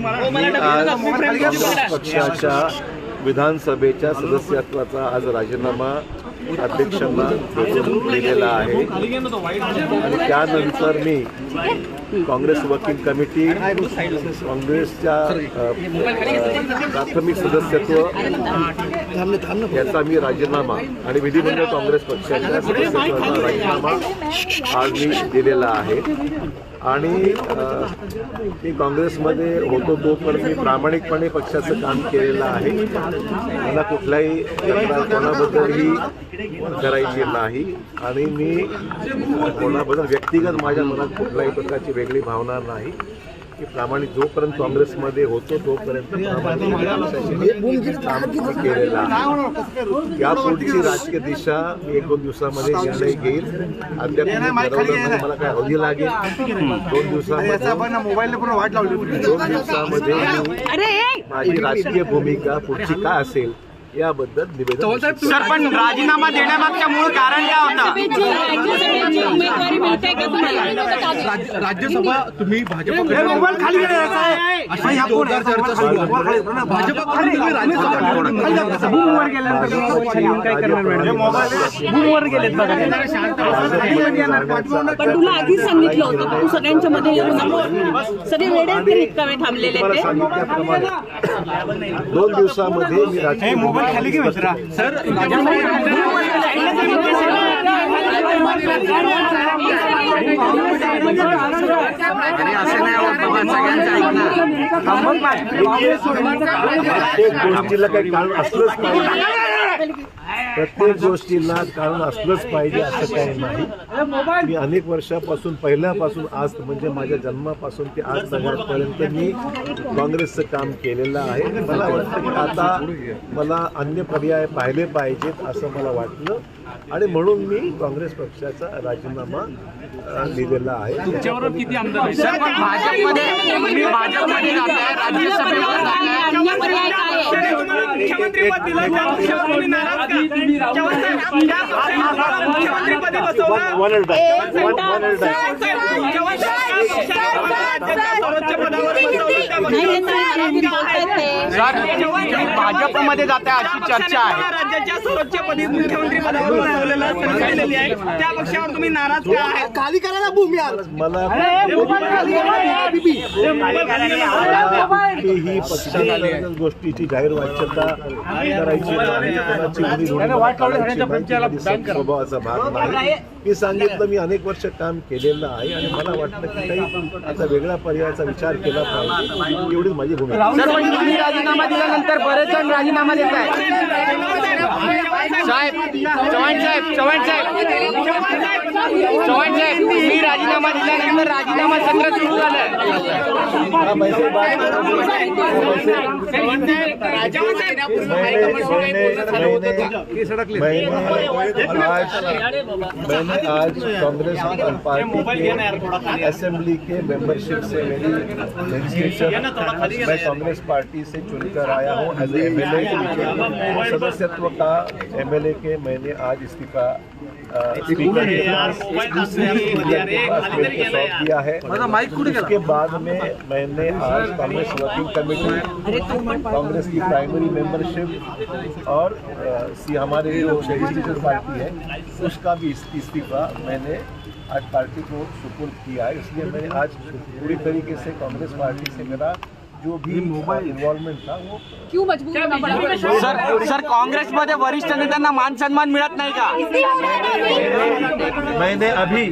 मी आज पक्षाच्या विधानसभेच्या सदस्यत्वाचा आज राजीनामा अध्यक्षांना दिलेला आहे. आणि त्यानंतर मी काँग्रेस वर्किंग कमिटी काँग्रेसच्या प्राथमिक सदस्यत्व याचा मी राजीनामा आणि विधिमंडळ काँग्रेस पक्षाच्या सदस्यत्वाचा राजीनामा आज मी दिलेला आहे. आणि मी काँग्रेसमध्ये होतो तो पण मी प्रामाणिकपणे पक्षाचं काम केलेलं आहे. मला कुठल्याही तक्रार कोणाबद्दलही करायची नाही. आणि मी कोणाबद्दल व्यक्तिगत माझ्या मनात कुठल्याही प्रकारची वेगळी भावना नाही. की प्रामाणिक जोपर्यंत काँग्रेसमध्ये होतो तोपर्यंत केलेलं आहे या पुढची राजकीय दिशा मी एक दोन दिवसामध्ये निर्णय घेईल. अद्याप मला काय अवधी लागेल. दोन दिवसामध्ये मोबाईल वाट लावली दोन दिवसामध्ये माझी राजकीय भूमिका पुढची काय असेल याबद्दल निवेदन सर पण राजीनामा देण्यामागच्या मूळ कारण काय होतं? राज्यसभा तुम्ही पण तुला आधीच सांगितलं होतं की तू सगळ्यांच्या मध्ये येऊ नको सगळे इतका वेळ थांबलेले दोन दिवसामध्ये मी मोबाईल खाली घे मित्रा सर गोष्टीला काही कारण असलंच पाहिजे प्रत्येक गोष्टीला कारण असलंच पाहिजे असं काही नाही. मी अनेक वर्षापासून पहिल्यापासून आज म्हणजे माझ्या जन्मापासून ते आज पर्यंत मी काँग्रेसचं काम केलेलं आहे. मला वाटतं की आता मला अन्य पर्याय पाहिले पाहिजेत असं मला वाटलं. आणि म्हणून मी काँग्रेस पक्षाचा राजीनामा दिलेला आहे. किती आमदार भाजपमध्ये काय आहे? अशी चर्चा आहे. राज्याच्या सर्वोच्च पदी मुख्यमंत्री पदावर आहे. त्या पक्षावर तुम्ही नाराज का आहे खाली करा ना भूमी ही गोष्टीची जाहीर वाच्यता करायची स्वभावाचा भाग नाही. मी सांगितलं मी अनेक वर्ष काम केलेलं आहे आणि मला वाटतं की काही आता वेगळ्या पर्यायाचा विचार केला पाहिजे. एवढीच माझी भूमिका राजीनामा दिल्यानंतर बरेच जण राजीनामा देत आहेत साहेब चव्हाण साहेब चव्हाण साहेब चव्हाण साहेब तुम्ही राजीनामा दिल्यानंतर राजीनामा सत्र सुरू हाँ, वैसे मैंने आज कांग्रेस पार्टी असेंबली के मेंबरशिप से मेरी रजिस्ट्रेशन मैं कांग्रेस पार्टी से चुनकर आया हूँ एज ए सदस्यत्व का एम एल ए के मैंने आज इस्तीफा अ, स्पीकर दिया है। उसके बाद में मैंने आज कांग्रेस वर्किंग कमेटी कांग्रेस की प्राइमरी मेंबरशिप और सी हमारे जो रजिस्ट्रेशन पार्टी है। उसका भी इस्तीफा मैंने आज पार्टी को सुपुर्द किया है। इसलिए मैंने आज पूरी तरीके से कांग्रेस पार्टी से मेरा जो भी इन्वॉल्वमेंट था वो क्यों मजबूर होना पड़ा? सर सर काँग्रेसमध्ये वरिष्ठ नेत्यांना मान सन्मान मिळत नाही का? मैंने अभी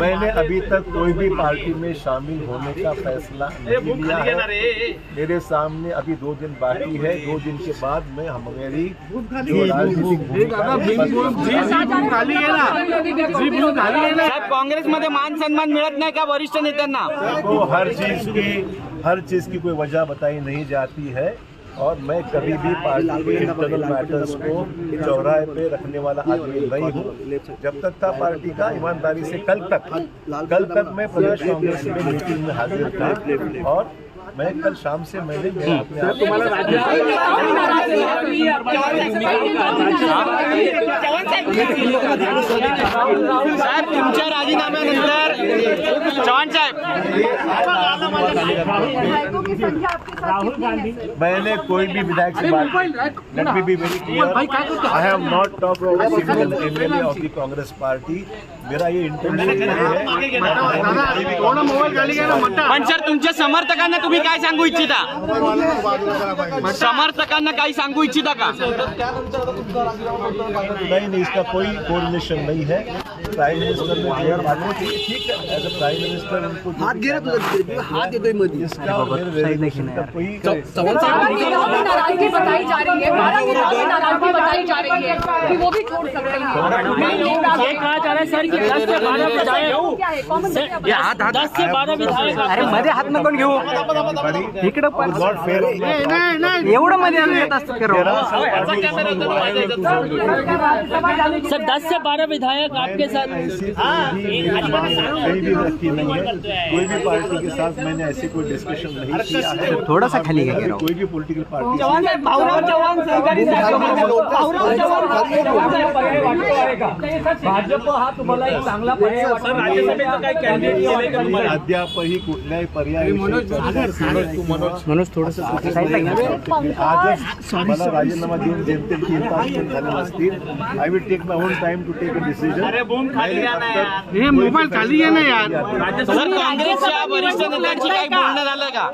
मैंने अभी तक कोई भी पार्टी में शामिल होने का फैसला नहीं लिया है मेरे सामने अभी दो दिन बाकी है। दो दिन के बाद मैं हम मेरी जो राजनीतिक भूमिका है, साहेब काँग्रेसमध्ये मान सन्मान मिळत नाही का वरिष्ठ नेत्यांना? को हर चीज़ की हर चीज़ की कोई वजह बताई नहीं जाती है और मैं कभी भी पार्टी के इंटरनल मैटर्स को चौराहे पे रखने वाला आदमी नहीं हूँ। जब तक था पार्टी का, ईमानदारी से कल तक कल तक मैं प्रदेश कांग्रेस में मीटिंग में हाजिर था और मैं कल शाम से मैंने साहेब तुमच्या राजीनाम्यानंतर चव्हाण साहेब। मैंने कोई भी विधायक से बात let me be very clear I have not talk to single MLA of the Congress party मेरा ये है। पण सर तुमच्या समर्थकांना तुम्ही काय सांगू इच्छिता? समर्थकांना काही सांगू इच्छिता का? नहीं नहीं इसका कोई कोरिलेशन नहीं है। प्राइम मिनिस्टर दिया ठीक है एज अ प्राइम मिनिस्टर उनको हाथ गिरा हाथ देते मध्ये इसका मेरे रिलेशन का कोई नाराज़गी बताई जा रही है। विधाओं में नाराज़गी बताई जा रही है कि वो भी छोड़ सकते हैं। ये कहा जा रहा है सर कि दस से बारह विधायक। क्या है? कॉमन सेंस क्या दस से बारह विधायक अरे मध्ये हात नको घेऊ इकडं फेयर एवढं मध्ये आणत असतं का? सर दस से बारह विधायक आपके साथ ऐसी कोई भी कहीं नहीं है कोई भी पार्टी के साथ मैंने ऐसी कोई डिस्कशन नहीं किया है थोड़ा सा खाली कोई भी पॉलिटिकल पार्टी भाजप हा तुम्हाला एक चांगला पर्याय? अद्यापही कुठल्याही पर्याय मनोज थोडस आजच मला राजीनामा देऊन जेमतेम तीन तास झाले नसतील I will take my own time to take a decision हे मोबाईल खाली आहे ना यार. सर काँग्रेसच्या वरिष्ठ नेत्यांची काही बोलणं झालं का?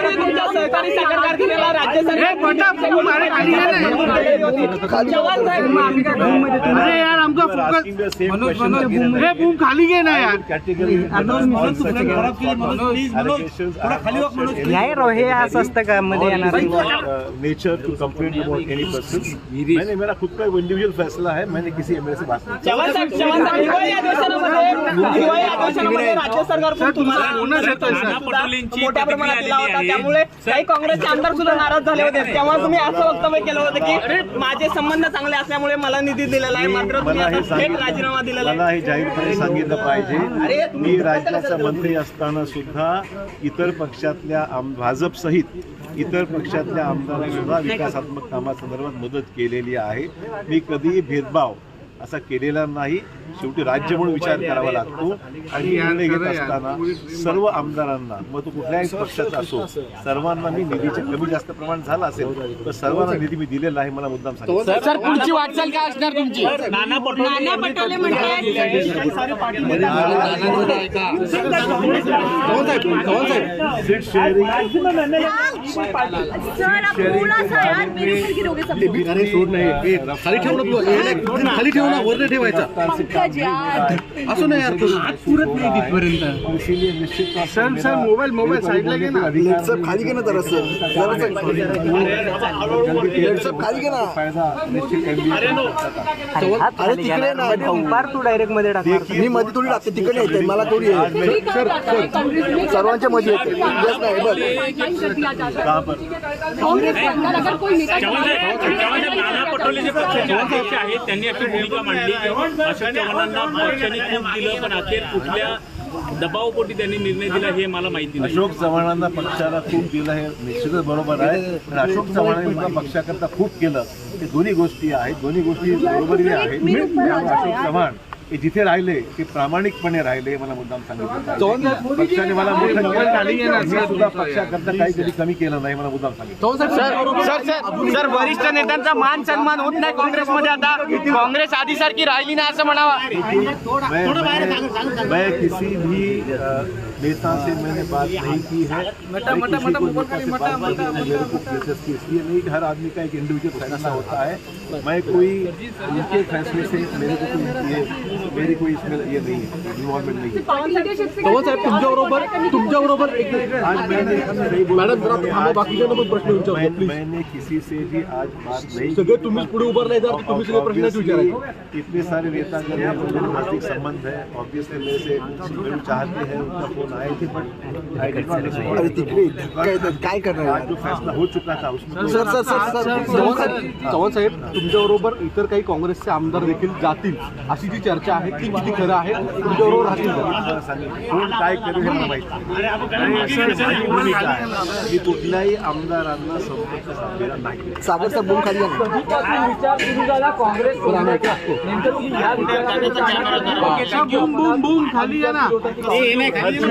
दस से सर साहेब अरे यार आमचा फोकस हे बूम खाली घे ना यार नाही राव हे असं असतं का मध्ये येणार nature to complaint about any person मैंने मेरा खुद का इंडिविजुअल फैसला है मैंने किसी एमएलए से बात नहीं की। चव्हाण साहेब चव्हाण साहेब हिवाळी अधिवेशनामध्ये हिवाळी अधिवेशनामध्ये राज्य सरकार तुम्हाला मोठ्या प्रमाणात दिला होता त्यामुळे काही काँग्रेसचे आमदार सुद्धा नाराज झाले होते. तेव्हा तुम्ही असं वक्तव्य केलं होतं की माझे संबंध चांगले असल्यामुळे मला निधी दिलेला आहे. मात्र तुम्ही मला आता थेट सांगितलं. राजीनामा दिलेला आहे. मला हे जाहीरपणे सांगितलं पाहिजे. मी राज्याचा मंत्री असताना सुद्धा इतर पक्षातल्या आम भाजपसहित इतर पक्षातल्या आमदारांना सुद्धा विकासात्मक कामासंदर्भात मदत केलेली आहे. मी कधीही भेदभाव असा केलेला नाही. शेवटी राज्य म्हणून विचार करावा लागतो. आणि निर्णय घेत असताना सर्व आमदारांना मग तो कुठल्याही पक्षाचा असो सर्वांना मी निधीचे कमी जास्त प्रमाण झालं असेल तर सर्वांना निधी मी दिलेला आहे मला मुद्दाम सांगितलं सर पुढची वाटचाल काय असणार तुमची? नाना पटोले म्हणतात सीट शेअरिंग सर आप थोड़ा सा यार मेरे ऊपर गिरोगे सब लोग। अरे सोड नाही. खाली ठेव ना तू. हे खाली ठेव ना वर नाही ठेवायचा. पंकज यार. असं नाही यार तू हात पुरत नाही तिथपर्यंत. तौर सर सर मोबाईल मोबाईल साईडला घे ना. सब खाली घे ना जरा सब खाली घे. ना. अरे तिकडे ना. पार तू डायरेक्टमध्ये टाक. मी मध्ये थोडी लागते तिकडे येते. मला थोडी है. कांग्रेस सर्वांच्या मध्ये येते. येस नाही बस साइन कर दिया जाता कहाँ पर है कांग्रेस के अंदर अगर कोई नेता नाना पटोले जे पक्षाचे अध्यक्ष आहेत त्यांनी आपली भूमिका मांडली. अशोक चव्हाणांना पक्षाने खूप दिलं पण अखेर कुठल्या दबावपोटी त्यांनी निर्णय दिला हे मला माहिती नाही. अशोक चव्हाणांना पक्षाला खूप दिलं हे निश्चितच बरोबर आहे. पण अशोक चव्हाणांनी सुद्धा पक्षाकरता खूप केलं. हे दोन्ही गोष्टी आहेत. दोन्ही गोष्टी बरोबरी आहेत. अशोक चव्हाण. जिथे राहिले ते प्रामाणिकपणे राहिले हे मला मुद्दाम सांगितलं. पक्षाने मला मोठं सुद्धा पक्षाकरता काही कधी कमी केलं नाही मला मुद्दाम सांगितलं सर सर सर सर वरिष्ठ नेत्यांचा मान सन्मान होत नाही काँग्रेसमध्ये आता काँग्रेस आधीसारखी राहिली ना असं म्हणावा मैं, किसी भी नेता से मैंने बात नहीं की है। मेरे को दिलचस्पी इसलिए नहीं हर आदमी का एक इंडिविजुअल फैसला होता है। मैं कोई उनके फैसले से मेरे को कोई ये मेरी कोई इसमें ये नहीं है इन्वॉल्वमेंट नहीं है। तुमच्याबरोबर तुमच्याबरोबर आज मैंने नहीं बोला। मॅडम जरा बाकीच्यांना पण प्रश्न विचारतो मैंने किसी से भी आज बात नहीं सगळे तुम्हीच पुढे उभारले जर तुम्ही सगळे विचारायचे इतने सारे नेता हैं उनके नज़दीक संबंध है। ऑब्वियसली मेरे से चाहते हैं उनका फ़ोन नॉट रिस्पॉन्ड काय करणार जो फैसला हो चुका था उसमें sir sir sir sir Chavan saheb saheb तुमच्याबरोबर इतर काही काँग्रेसचे आमदार देखील जातील अशी जी चर्चा आहे ती किती खरं आहे? तुमच्याबरोबर राहतील का? कोण काय करेल हे माहिती भूमिका आहे मी कुठल्याही आमदारांना संपर्क साधलेला नाही. सागरचा बूम खाली बूम बूम बूम खाली आहे ना.